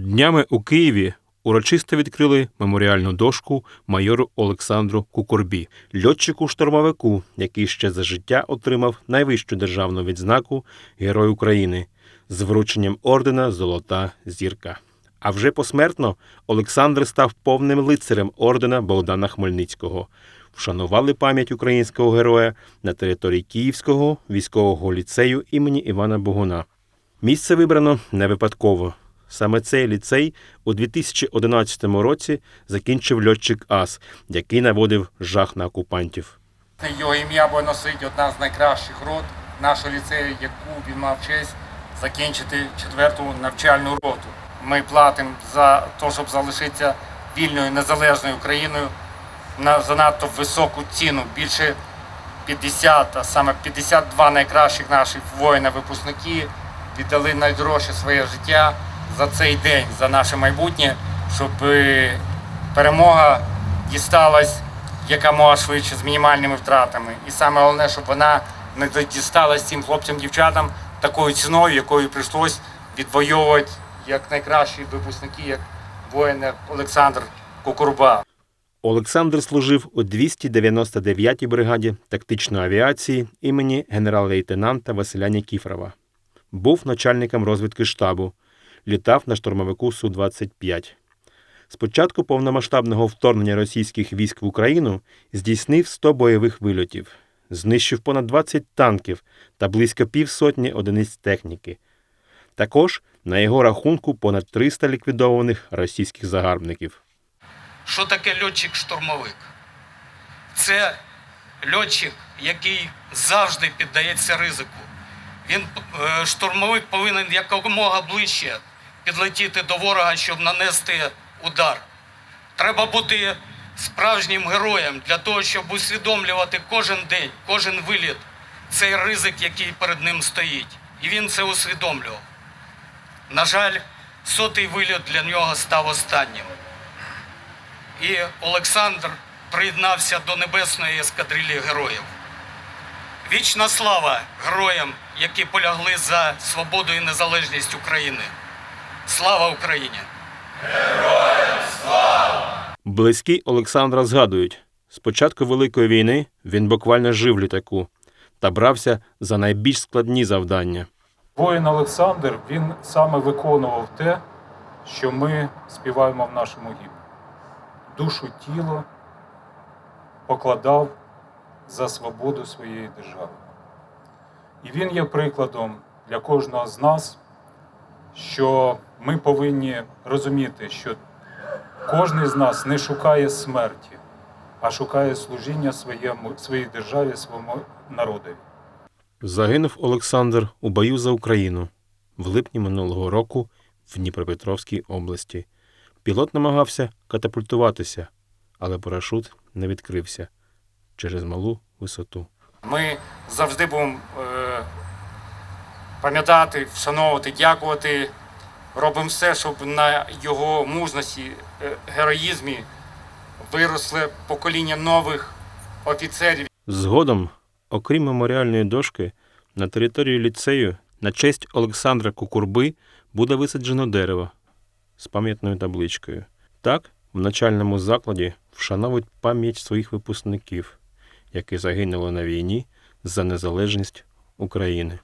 Днями у Києві урочисто відкрили меморіальну дошку майору Олександру Кукурбі, льотчику-штурмовику, який ще за життя отримав найвищу державну відзнаку Герой України з врученням ордена Золота зірка. А вже посмертно Олександр став повним лицарем ордена Богдана Хмельницького. Вшанували пам'ять українського героя на території Київського військового ліцею імені Івана Богуна. Місце вибрано не випадково. Саме цей ліцей у 2011 році закінчив льотчик Ас, який наводив жах на окупантів. Його ім'я буде носити одна з найкращих рот нашого ліцею, яку він мав честь закінчити четверту навчальну роту. Ми платимо за те, щоб залишитися вільною незалежною країною на занадто високу ціну. Більше 50, а саме 52 найкращих наших воїна-випускники віддали найдорожче своє життя за цей день, за наше майбутнє, щоб е, перемога дісталась якомога швидше з мінімальними втратами. І саме головне, щоб вона не дісталась цим хлопцям-дівчатам такою ціною, якою прийшлось відвоювати як найкращі випускники, як воїн Олександр Кукурба. Олександр служив у 299-й бригаді тактичної авіації імені генерал-лейтенанта Василя Нікіфорова. Був начальником розвідки штабу, літав на штурмовику Су-25. З початку повномасштабного вторгнення російських військ в Україну здійснив 100 бойових вильотів, знищив понад 20 танків та близько півсотні одиниць техніки. Також на його рахунку понад 300 ліквідованих російських загарбників. Що таке льотчик-штурмовик? Це льотчик, який завжди піддається ризику. Він е, штурмовик повинен якомога ближче підлетіти до ворога, щоб нанести удар. Треба бути справжнім героєм для того, щоб усвідомлювати кожен день, кожен виліт, цей ризик, який перед ним стоїть. І він це усвідомлював. На жаль, сотий виліт для нього став останнім. І Олександр приєднався до небесної ескадрилі героїв. Вічна слава героям, які полягли за свободу і незалежність України. Слава Україні! Героям слава! Близькі Олександра згадують, з початку Великої війни він буквально жив в літаку та брався за найбільш складні завдання. Воїн Олександр він саме виконував те, що ми співаємо в нашому гімні. Душу тіло покладав за свободу своєї держави. І він є прикладом для кожного з нас, що ми повинні розуміти, що кожен з нас не шукає смерті, а шукає служіння своєму, своїй державі, своєму народові. Загинув Олександр у бою за Україну в липні минулого року в Дніпропетровській області. Пілот намагався катапультуватися, але парашут не відкрився через малу висоту. Ми завжди будемо е, пам'ятати, вшановувати, дякувати. Робимо все, щоб на його мужності, е, героїзмі виросли покоління нових офіцерів. Згодом, окрім меморіальної дошки, на території ліцею на честь Олександра Кукурби буде висаджено дерево з пам'ятною табличкою. Так, в начальному закладі вшановують пам'ять своїх випускників, які загинули на війні за незалежність України.